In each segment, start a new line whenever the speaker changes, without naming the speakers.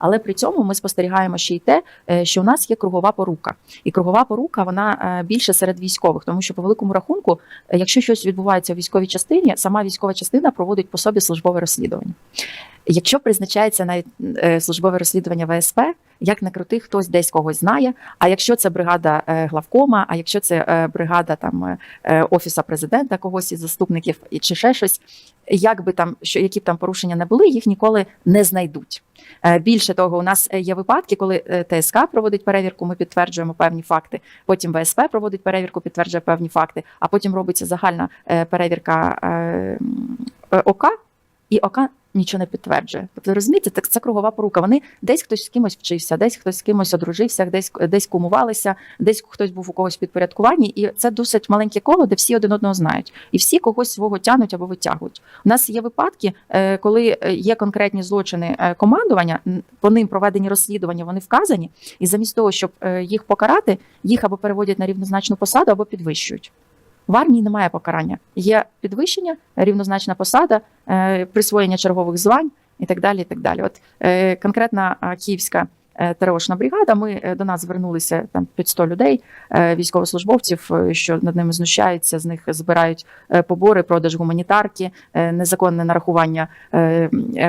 Але при цьому ми спостерігаємо ще й те, е, що у нас є кругова порука, і кругова порука вона е, більше серед військових, тому що по великому рахунку, е, якщо щось відбувається в військовій частині, сама військова частина проводить по собі службове розслідування. Якщо призначається навіть службове розслідування ВСП, як не крути, хтось десь когось знає. А якщо це бригада е, главкома, а якщо це е, бригада там е, офіса президента, когось із заступників чи ще щось, як би там що які б там порушення не були, їх ніколи не знайдуть. Більше того, у нас є випадки, коли ТСК проводить перевірку, ми підтверджуємо певні факти. Потім ВСП проводить перевірку, підтверджує певні факти. А потім робиться загальна перевірка ОК, і ОК нічого не підтверджує. Тобто, розумієте, це, це кругова порука. Вони десь хтось з кимось вчився, десь хтось з кимось одружився, десь десь кумувалися, десь хтось був у когось підпорядкуванні, і це досить маленьке коло, де всі один одного знають, і всі когось свого тянуть або витягують. У нас є випадки, е, коли е, є конкретні злочини е, командування, по ним проведені розслідування, вони вказані, і замість того, щоб їх покарати, їх або переводять на рівнозначну посаду, або підвищують. В армії немає покарання. Є підвищення, рівнозначна посада, е, присвоєння чергових звань і так далі. І так далі. От е, конкретна київська е, бригада. Ми до нас звернулися там під 100 людей, військовослужбовців, що над ними знущаються, з них збирають побори, продаж гуманітарки, незаконне нарахування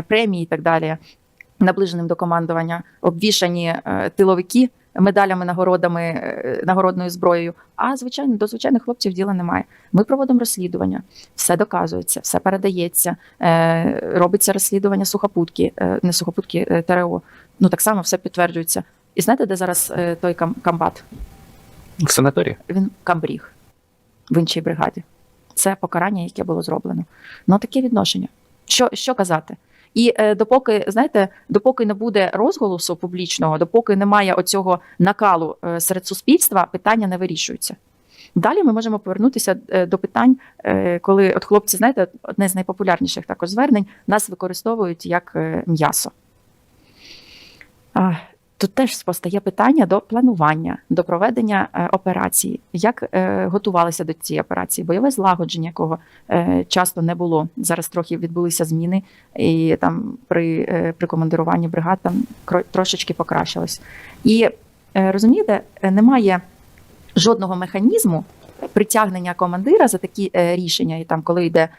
премій і так далі. Наближеним до командування обвішані тиловики медалями, нагородами, е, нагородною зброєю. А звичайно, до звичайних хлопців діла немає. Ми проводимо розслідування, все доказується, все передається, е, робиться розслідування сухопутки, е, не сухопутки ТРО. Ну так само все підтверджується. І знаєте, де зараз той кам- комбат?
В санаторії.
Він камбріг в іншій бригаді. Це покарання, яке було зроблено. Ну таке відношення. Що, що казати? І е, допоки, знаєте, допоки не буде розголосу публічного, допоки немає оцього накалу е, серед суспільства, питання не вирішуються. Далі ми можемо повернутися е, до питань, е, коли от хлопці, знаєте, одне з найпопулярніших також звернень, нас використовують як е, м'ясо. Тут теж постає питання до планування, до проведення е, операції, як е, готувалися до цієї операції, бойове злагодження, якого е, часто не було. Зараз трохи відбулися зміни, і там при, при командируванні бригад там кро- трошечки покращилось. І розумієте, немає жодного механізму притягнення командира за такі рішення, і там, коли йде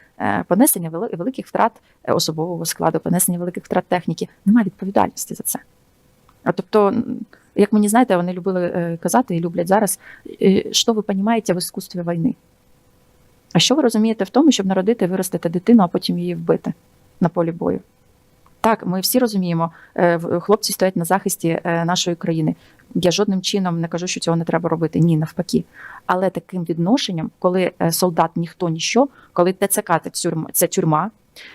понесення великих втрат особового складу, понесення великих втрат техніки, немає відповідальності за це. Тобто, як мені знаєте, вони любили е, казати і люблять зараз, е, що ви розумієте в іскусстві війни? А що ви розумієте в тому, щоб народити, виростити дитину, а потім її вбити на полі бою? Так, ми всі розуміємо, е, хлопці стоять на захисті нашої країни. Я жодним чином не кажу, що цього не треба робити. Ні, навпаки. Але таким відношенням, коли солдат ніхто ніщо, коли ТЦК це тюрма, це тюрма,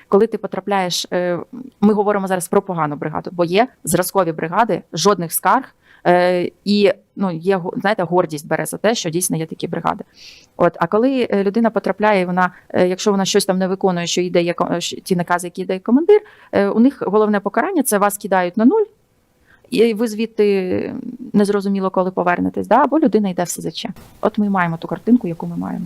коли ти потрапляєш, е, ми говоримо зараз про погану бригаду, бо є зразкові бригади, жодних скарг. е, І ну є знаєте, гордість бере за те, що дійсно є такі бригади. От, а коли е, людина потрапляє, вона, якщо вона щось там не виконує, що йде ті накази, які йде командир, у них головне покарання це вас кидають на нуль, і ви звідти незрозуміло, коли повернетесь, да? або людина йде в СЗЧ. От ми маємо ту картинку, яку ми маємо.